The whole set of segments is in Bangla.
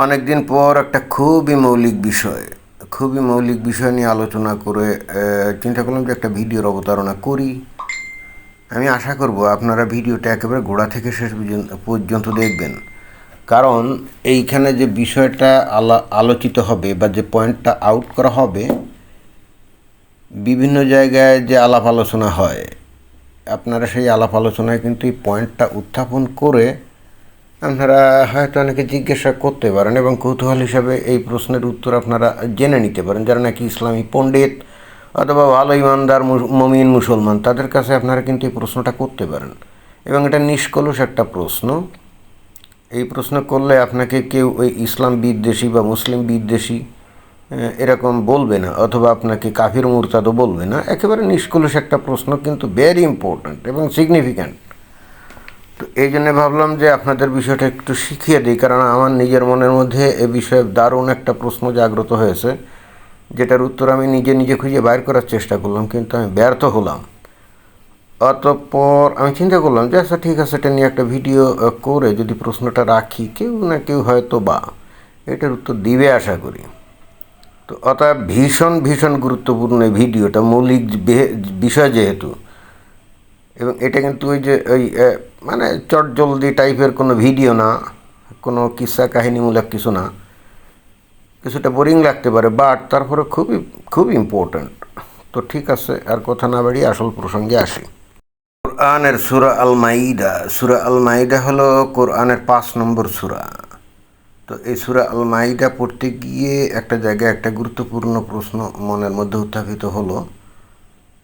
অনেক দিন পর একটা খুবই মৌলিক বিষয়, খুবই মৌলিক বিষয় নিয়ে আলোচনা করে চিন্তা করলাম যে একটা ভিডিওর অবতারণা করি। আমি আশা করব আপনারা ভিডিওটা একেবারে গোড়া থেকে শেষ পর্যন্ত- দেখবেন। কারণ এইখানে যে বিষয়টা আলা, আলোচিত হবে বা যে পয়েন্টটা আউট করা হবে, বিভিন্ন জায়গায় যে আলাপ আলোচনা হয়, আপনারা সেই আলাপ আলোচনায় কিন্তু এই পয়েন্টটা উত্থাপন করে আপনারা হয়তো অনেকে জিজ্ঞাসা করতে পারেন এবং কৌতূহল হিসাবে এই প্রশ্নের উত্তর আপনারা জেনে নিতে পারেন। যারা নাকি ইসলামী পণ্ডিত অথবা ভালো ইমানদার মমিন মুসলমান, তাদের কাছে আপনারা কিন্তু এই প্রশ্নটা করতে পারেন। এবং এটা নিষ্কলুষ একটা প্রশ্ন। এই প্রশ্ন করলে আপনাকে কেউ ওই ইসলাম বিদ্বেষী বা মুসলিম বিদ্বেষী এরকম বলবে না, অথবা আপনাকে কাফির মুরতাদও বলবে না। একেবারে নিষ্কলুষ একটা প্রশ্ন কিন্তু ভেরি ইম্পর্ট্যান্ট এবং সিগনিফিক্যান্ট তো এই জন্য ভাবলাম যে আপনাদের বিষয়টা একটু শিখিয়ে দিই, কারণ আমার নিজের মনের মধ্যে এ বিষয়ে দারুণ একটা প্রশ্ন জাগ্রত হয়েছে, যেটার উত্তর আমি নিজে নিজে খুঁজে বাইর করার চেষ্টা করলাম, কিন্তু আমি ব্যর্থ হলাম। অতঃপর আমি চিন্তা করলাম যে আচ্ছা ঠিক আছে, এটা নিয়ে একটা ভিডিও করে যদি প্রশ্নটা রাখি, কেউ না কেউ হয়তো বা এটার উত্তর দিবে আশা করি। তো অতএব ভীষণ ভীষণ গুরুত্বপূর্ণ এই ভিডিওটা, মৌলিক বিষয় যেহেতু, এবং এটা কিন্তু ওই যে, ওই মানে চটজলদি টাইপের কোনো ভিডিও না, কোনো কিস্সা কাহিনীমূলক কিছু না। কিছুটা বোরিং লাগতে পারে বাট তারপরে খুবই, খুব ইম্পর্ট্যান্ট তো ঠিক আছে, আর কথা না বাড়িয়ে আসল প্রসঙ্গে আসি। কোরআনের সুরা আল মাইদা সুরা আল মাইদা হলো কোরআনের পাঁচ নম্বর সুরা। তো এই সুরা আল মাইদা পড়তে গিয়ে একটা জায়গায় একটা গুরুত্বপূর্ণ প্রশ্ন মনের মধ্যে উত্থাপিত হলো,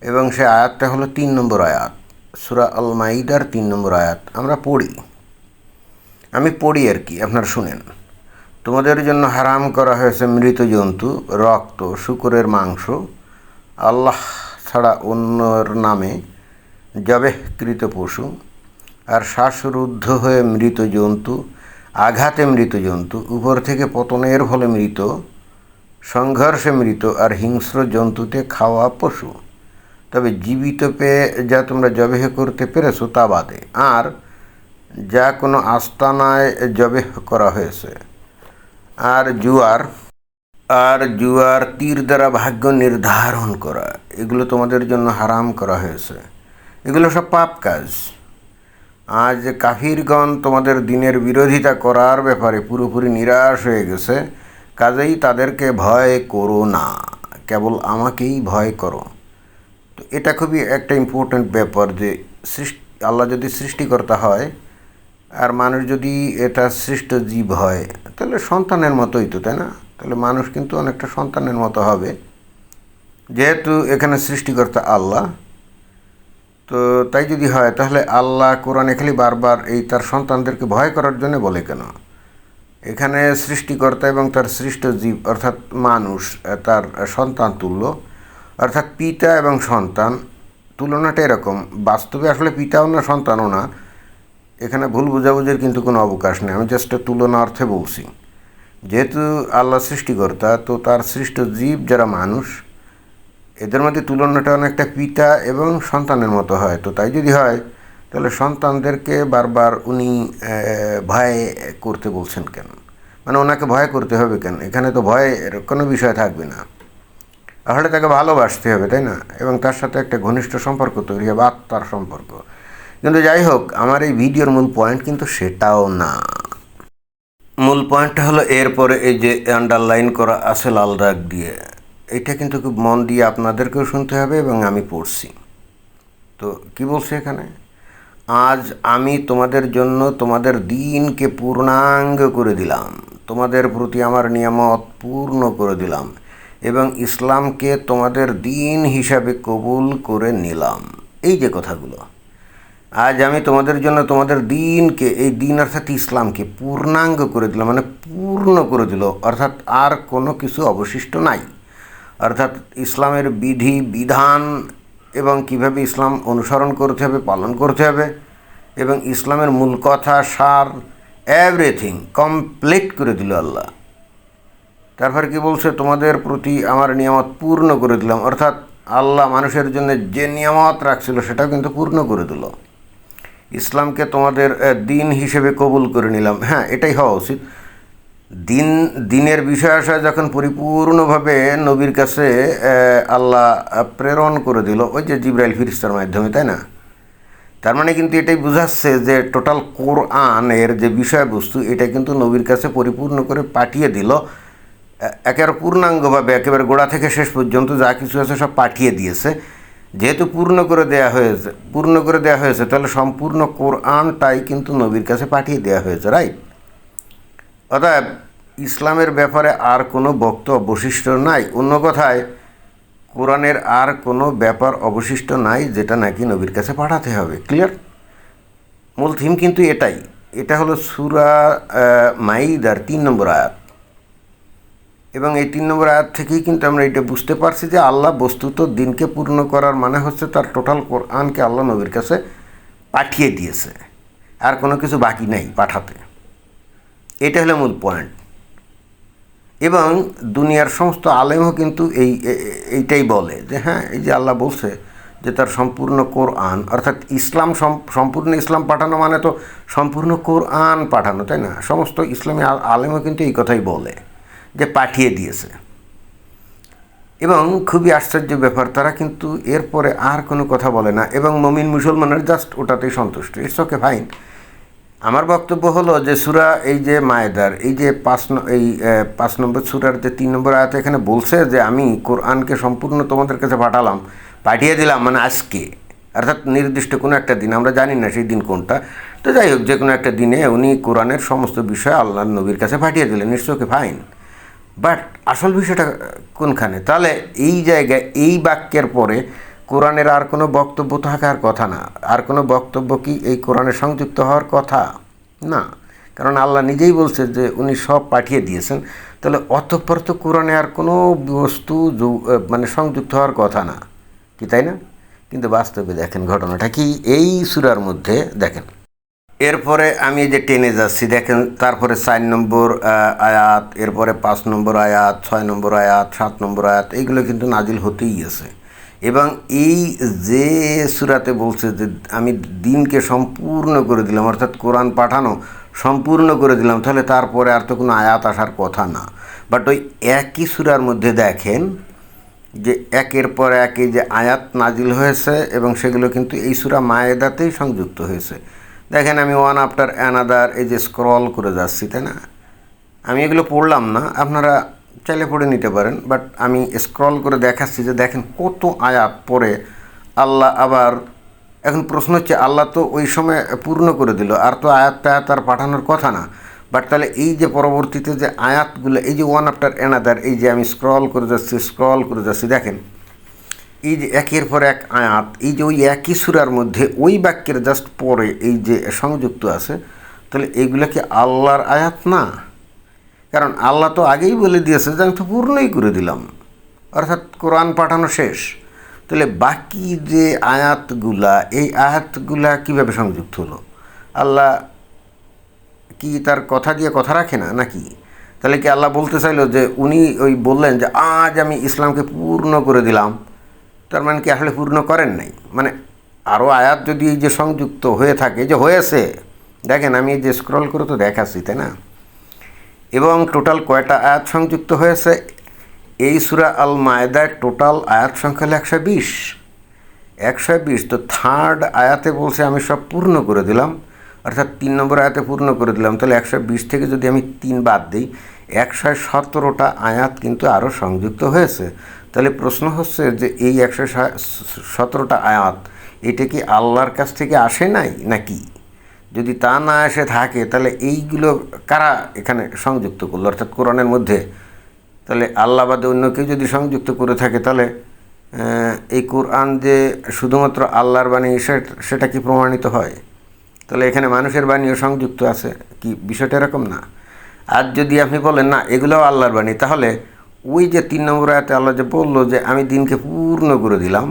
এবং সে আয়াতটা হলো তিন নম্বর আয়াত। সুরা আল মাইদার তিন নম্বর আয়াত, আমরা পড়ি। আমি পড়ি আর কি, আপনারা শুনেন। তোমাদের জন্য হারাম করা হয়েছে মৃত জন্তু, রক্ত, শুকরের মাংস। আল্লাহ ছাড়া অন্যর নামে জবেহকৃত পশু। আর শ্বাসরুদ্ধ হয়ে মৃত জন্তু, আঘাতে মৃত জন্তু, উপর থেকে পতনের ফলে মৃত, সংঘর্ষে মৃত আর হিংস্র জন্তুতে খাওয়া পশু। তবে জীবিত পেয়ে যা তোমরা জবেহ করতে পেরেছ তা বাদে। আর যা কোনো আস্তানায় জবেহ করা হয়েছে। আর জুয়ার আর জুয়ার তীর দ্বারা ভাগ্য নির্ধারণ করা, এগুলো তোমাদের জন্য হারাম করা হয়েছে। এগুলো সব পাপ কাজ। আজ কাফিরগণ তোমাদের দিনের বিরোধিতা করার ব্যাপারে পুরোপুরি নিরাশ হয়ে গেছে। কাজেই তাদেরকে ভয় করো না। কেবল আমাকেই ভয় করো। তো এটা খুবই একটা ইম্পর্ট্যান্ট ব্যাপার যে সৃষ্টি, আল্লাহ যদি সৃষ্টিকর্তা হয় আর মানুষ যদি এটা সৃষ্ট জীব হয়, তাহলে সন্তানের মতোই তো, তাই না? তাহলে মানুষ কিন্তু অনেকটা সন্তানের মতো হবে। যেহেতু এখানে সৃষ্টিকর্তা আল্লাহ, তো তাই যদি হয়, তাহলে আল্লাহ কোরআনে খালি বারবার এই তার সন্তানদেরকে ভয় করার জন্য বলে কেন? এখানে সৃষ্টিকর্তা এবং তার সৃষ্ট জীব, অর্থাৎ মানুষ, তার সন্তান তুল্য। অর্থাৎ পিতা এবং সন্তান তুলনাটা এরকম। বাস্তবে আসলে পিতাও না সন্তানও না, এখানে ভুল বোঝাবুঝির কিন্তু কোনো অবকাশ নেই। আমি জাস্ট তুলনা অর্থে বলছি। যেহেতু আল্লাহ সৃষ্টিকর্তা, তো তার সৃষ্ট জীব যারা মানুষ, এদের মধ্যে তুলনাটা অনেকটা পিতা এবং সন্তানের মতো হয়। তো তাই যদি হয়, তাহলে সন্তানদেরকে বারবার উনি ভয় করতে বলছেন কেন? মানে ওনাকে ভয় করতে হবে কেন? এখানে তো ভয়ের কোনো বিষয় থাকবে না। তাহলে তাকে ভালোবাসতে হবে, তাই না? এবং তার সাথে একটা ঘনিষ্ঠ সম্পর্ক তৈরি হবে, আত্মার সম্পর্ক। কিন্তু যাই হোক, আমার এই ভিডিওর মূল পয়েন্ট কিন্তু সেটাও না। মূল পয়েন্টটা হলো এরপরে এই যে আন্ডারলাইন করা আছে লাল দাগ দিয়ে। এটা কিন্তু খুব মন দিয়ে আপনাদেরকেও শুনতে হবে এবং আমি পড়ছি। তো কি বলছে এখানে? আজ আমি তোমাদের জন্য তোমাদের দিনকে পূর্ণাঙ্গ করে দিলাম। তোমাদের প্রতি আমার নিয়ামত পূর্ণ করে দিলাম। এবং ইসলামকে তোমাদের দিন হিসাবে কবুল করে নিলাম। এই যে কথাগুলো। আজ আমি তোমাদের জন্য তোমাদের দিনকে, এই দিন অর্থাৎ ইসলামকে পূর্ণাঙ্গ করে দিলাম মানে পূর্ণ করে দিল। অর্থাৎ আর কোনো কিছু অবশিষ্ট নাই। অর্থাৎ ইসলামের বিধি, বিধান এবং কীভাবে ইসলাম অনুসরণ করতে হবে, পালন করতে হবে এবং ইসলামের মূল কথা, সার এভরিথিং কমপ্লিট করে দিল আল্লাহ। তারপরে কি বলছে? তোমাদের প্রতি আমার নিয়ামত পূর্ণ করে দিলাম। অর্থাৎ আল্লাহ মানুষের জন্য যে নিয়ামত রাখছিল, সেটাও কিন্তু পূর্ণ করে দিল। ইসলামকে তোমাদের দিন হিসেবে কবুল করে নিলাম। হ্যাঁ এটাই হওয়া উচিত। দিন, দিনের বিষয় আশয় যখন পরিপূর্ণভাবে নবীর কাছে আল্লাহ প্রেরণ করে দিল, ওই যে জিব্রাইল ফিরিস্তার মাধ্যমে, তাই না? তার মানে কিন্তু এটাই বোঝাচ্ছে যে টোটাল কোরআনের যে বিষয়বস্তু, এটা কিন্তু নবীর কাছে পরিপূর্ণ করে পাঠিয়ে দিল। একেবারে পূর্ণাঙ্গভাবে একেবারে গোড়া থেকে শেষ পর্যন্ত যা কিছু আছে সব পাঠিয়ে দিয়েছে। যেহেতু পূর্ণ করে দেয়া হয়েছে, পূর্ণ করে দেয়া হয়েছে, তাহলে সম্পূর্ণ কোরআনটাই কিন্তু নবীর কাছে পাঠিয়ে দেওয়া হয়েছে রাইট অতএব ইসলামের ব্যাপারে আর কোনো বক্ত অবশিষ্ট নাই। অন্য কথায়, কোরআনের আর কোনো ব্যাপার অবশিষ্ট নাই যেটা নাকি নবীর কাছে পাঠাতে হবে ক্লিয়ার মূল থিম কিন্তু এটাই। এটা হলো সুরা মাইদার তিন নম্বর আয়াত। এবং এই তিন নম্বর আয়াত থেকেই কিন্তু আমরা এটা বুঝতে পারছি যে আল্লাহ বস্তুত দিনকে পূর্ণ করার মানে হচ্ছে তার টোটাল কোরআনকে আল্লাহ নবীর কাছে পাঠিয়ে দিয়েছে। আর কোনো কিছু বাকি নাই পাঠাতে। এটা হলো মূল পয়েন্ট এবং দুনিয়ার সমস্ত আলেমও কিন্তু এই এইটাই বলে যে হ্যাঁ এই যে আল্লাহ বলছে যে তার সম্পূর্ণ কোরআন, অর্থাৎ ইসলাম সম্পূর্ণ ইসলাম পাঠানো মানে তো সম্পূর্ণ কোরআন পাঠানো, তাই না? সমস্ত ইসলামী আলেমও কিন্তু এই কথাই বলে। যে পাঠিয়ে দিয়েছে। এবং খুবই আশ্চর্য ব্যাপার, তারা কিন্তু এরপরে আর কোনো কথা বলে না এবং মমিন মুসলমানের জাস্ট ওটাতেই সন্তুষ্ট। ইটস ওকে ফাইন আমার বক্তব্য হলো যে সুরা এই যে মায়েদার, এই যে পাঁচ এই পাঁচ নম্বর সুরার যে তিন নম্বর আয়াত এখানে বলছে যে আমি কোরআনকে সম্পূর্ণ তোমাদের কাছে পাঠালাম, পাঠিয়ে দিলাম মানে আজকে। অর্থাৎ নির্দিষ্ট কোনো একটা দিন, আমরা জানি না সেই দিন কোনটা। তো যাই হোক, যে কোনো একটা দিনে উনি কোরআনের সমস্ত বিষয় আল্লাহ নবীর কাছে পাঠিয়ে দিলেন। ওকে ফাইন বাট আসল বিষয়টা কোনখানে? তাহলে এই জায়গায়, এই বাক্যের পরে কোরআনের আর কোনো বক্তব্য থাকার কথা না। আর কোনো বক্তব্য কি এই কোরআনে সংযুক্ত হওয়ার কথা? না। কারণ আল্লাহ নিজেই বলছে যে উনি সব পাঠিয়ে দিয়েছেন। তাহলে অতঃপর তো কোরআনে আর কোনো বস্তু মানে সংযুক্ত হওয়ার কথা না। কি তাই না? কিন্তু বাস্তবে দেখেন ঘটনাটা কি? এই সুরার মধ্যে দেখেন। এরপরে আমি যে টেনে যাচ্ছি, দেখেন তারপরে চার নম্বর আয়াত, এরপরে পাঁচ নম্বর আয়াত, ছয় নম্বর আয়াত, সাত নম্বর আয়াত এইগুলো কিন্তু নাজিল হতেই আছে। এবং এই যে সুরাতে বলছে যে আমি দিনকে সম্পূর্ণ করে দিলাম, অর্থাৎ কোরআন পাঠানো সম্পূর্ণ করে দিলাম, তাহলে তারপরে আর তো কোনো আয়াত আসার কথা না। বাট ওই একই সুরার মধ্যে দেখেন যে একের পর এক যে আয়াত নাজিল হয়েছে এবং সেগুলো কিন্তু এই সুরা মায়েদাতেই সংযুক্ত হয়েছে। দেখেন আমি ওয়ান আফটার অ্যানাদার এই যে স্ক্রল করে যাচ্ছি, তাই না? আমি এগুলো পড়লাম না, আপনারা চাইলে পড়ে নিতে পারেন বাট আমি স্ক্রল করে দেখাচ্ছি যে দেখেন কত আয়াত পরে আল্লাহ আবার, এখন প্রশ্ন হচ্ছে আল্লাহ তো ওই সময় পূর্ণ করে দিল, আর তো আয়াত টায়াত আর পাঠানোর কথা না। বাট তাহলে এই যে পরবর্তীতে যে আয়াতগুলো, এই যে ওয়ান আফটার অ্যানাদার এই যে আমি স্ক্রল করে যাচ্ছি স্ক্রল করে যাচ্ছি, দেখেন এই যে একের পর এক আয়াত, এই যে ওই একই সুরার মধ্যে ওই বাক্যের জাস্ট পরে এই যে সংযুক্ত আছে, তাহলে এইগুলো কি আল্লাহর আয়াত না? কারণ আল্লাহ তো আগেই বলে দিয়েছে যে আমি তো পূর্ণই করে দিলাম। অর্থাৎ কোরআন পাঠানো শেষ। তাহলে বাকি যে আয়াতগুলা, এই আয়াতগুলা কীভাবে সংযুক্ত হলো? আল্লাহ কি তার কথা দিয়ে কথা রাখে না, নাকি? তাহলে কি আল্লাহ বলতে চাইলো যে উনি ওই বললেন যে আজ আমি ইসলামকে পূর্ণ করে দিলাম? তার মানে কি আসলে পূর্ণ করেন নাই? মানে আরও আয়াত যদি এই যে সংযুক্ত হয়ে থাকে যে হয়েছে, দেখেন আমি এই যে স্ক্রল করে তো দেখাচ্ছি, তাই না? এবং টোটাল কয়টা আয়াত সংযুক্ত হয়েছে? এই সুরা আল মায়দার টোটাল আয়াত সংখ্যা হলো একশো বিশ। একশো বিশ, তো থার্ড আয়াতে বলছে আমি সব পূর্ণ করে দিলাম, অর্থাৎ তিন নম্বর আয়াতে পূর্ণ করে দিলাম, তাহলে একশো বিশ থেকে যদি আমি তিন বাদ দিই, একশো সতেরোটা আয়াত কিন্তু আরও সংযুক্ত হয়েছে। তাহলে প্রশ্ন হচ্ছে যে এই একশো সতেরোটা আয়াত, এটা কি আল্লাহর কাছ থেকে আসে নাই নাকি? যদি তা না এসে থাকে, তাহলে এইগুলো কারা এখানে সংযুক্ত করল? অর্থাৎ কোরআনের মধ্যে। তাহলে আল্লাহ বাদে অন্য কেউ যদি সংযুক্ত করে থাকে, তাহলে এই কোরআন যে শুধুমাত্র আল্লাহর বাণী সেটা কি প্রমাণিত হয়? তাহলে এখানে মানুষের বাণীও সংযুক্ত আছে, কি বিষয়টা এরকম না? আর যদি আপনি বলেন, না, এগুলোও আল্লাহর বাণী, তাহলে ওই যে তিন নম্বর আয়াতে আল্লাহ যে বলল যে আমি দিনকে পূর্ণ করে দিলাম,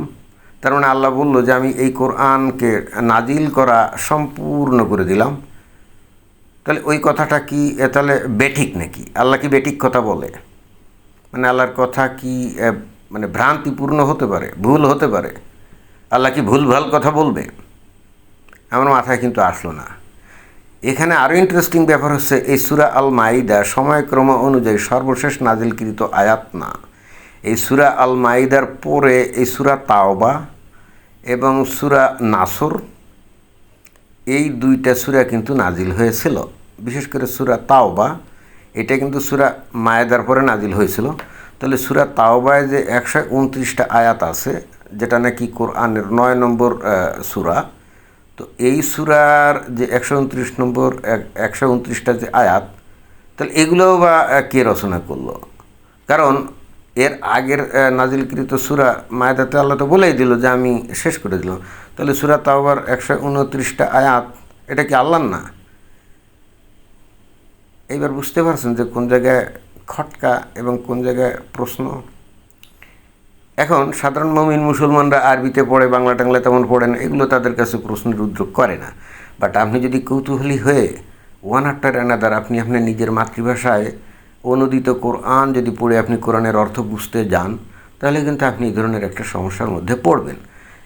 তার মানে আল্লাহ বলল যে আমি এই কোরআনকে নাজিল করা সম্পূর্ণ করে দিলাম। তাহলে ওই কথাটা কি তাহলে বেঠিক নাকি? আল্লাহ কি বেঠিক কথা বলে? মানে আল্লাহর কথা কি মানে ভ্রান্তিপূর্ণ হতে পারে? ভুল হতে পারে? আল্লাহ কি ভুল ভালো কথা বলবে? আমার মাথায় কিন্তু আসলো না। এখানে আরও ইন্টারেস্টিং ব্যাপার হচ্ছে, এই সুরা আল মাইদা সময়ক্রম অনুযায়ী সর্বশেষ নাজিলকৃত আয়াত না। এই সুরা আল মাইদার পরে এই সুরা তাওবা এবং সুরা নাসর, এই দুইটা সুরা কিন্তু নাজিল হয়েছিল। বিশেষ করে সুরা তাওবা, এটা কিন্তু সুরা মায়েদার পরে নাজিল হয়েছিল। তাহলে সুরা তাওবায় যে একশো উনত্রিশটা আয়াত আছে, যেটা নাকি কোরআনের নয় নম্বর সুরা তো এই সুরার যে একশো উনত্রিশ নম্বর এক- একশো উনত্রিশটা যে আয়াত, তাহলে এগুলোও বা কে রচনা করল? কারণ এর আগের নাজিলকৃত সুরা মায়েদাতে আল্লাহ তো বলেই দিল যে আমি শেষ করে দিলাম। তাহলে সুরা তাওবার একশো উনত্রিশটা আয়াত, এটা কি আল্লাহর না? এইবার বুঝতে পারছেন যে কোন জায়গায় খটকা এবং কোন জায়গায় প্রশ্ন এখন সাধারণ মমিন মুসলমানরা আরবিতে পড়ে, বাংলা টাংলা তেমন পড়ে না, এগুলো তাদের কাছে প্রশ্নের উদ্যোগ করে না। বাট আপনি যদি কৌতূহলী হয়ে ওয়ান আফটার অ্যানাদার আপনি আপনার নিজের মাতৃভাষায় অনুদিত কোরআন যদি পড়ে আপনি কোরআনের অর্থ বুঝতে যান, তাহলে কিন্তু আপনি এই ধরনের একটা সমস্যার মধ্যে পড়বেন।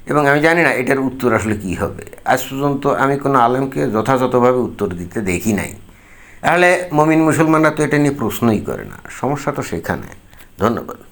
এবং আমি জানি না এটার উত্তর আসলে কী হবে। আজ পর্যন্ত আমি কোনো আলেমকে যথাযথভাবে উত্তর দিতে দেখি নাই। তাহলে মমিন মুসলমানরা তো এটা নিয়ে প্রশ্নই করে না। সমস্যা তো সেখানে। ধন্যবাদ।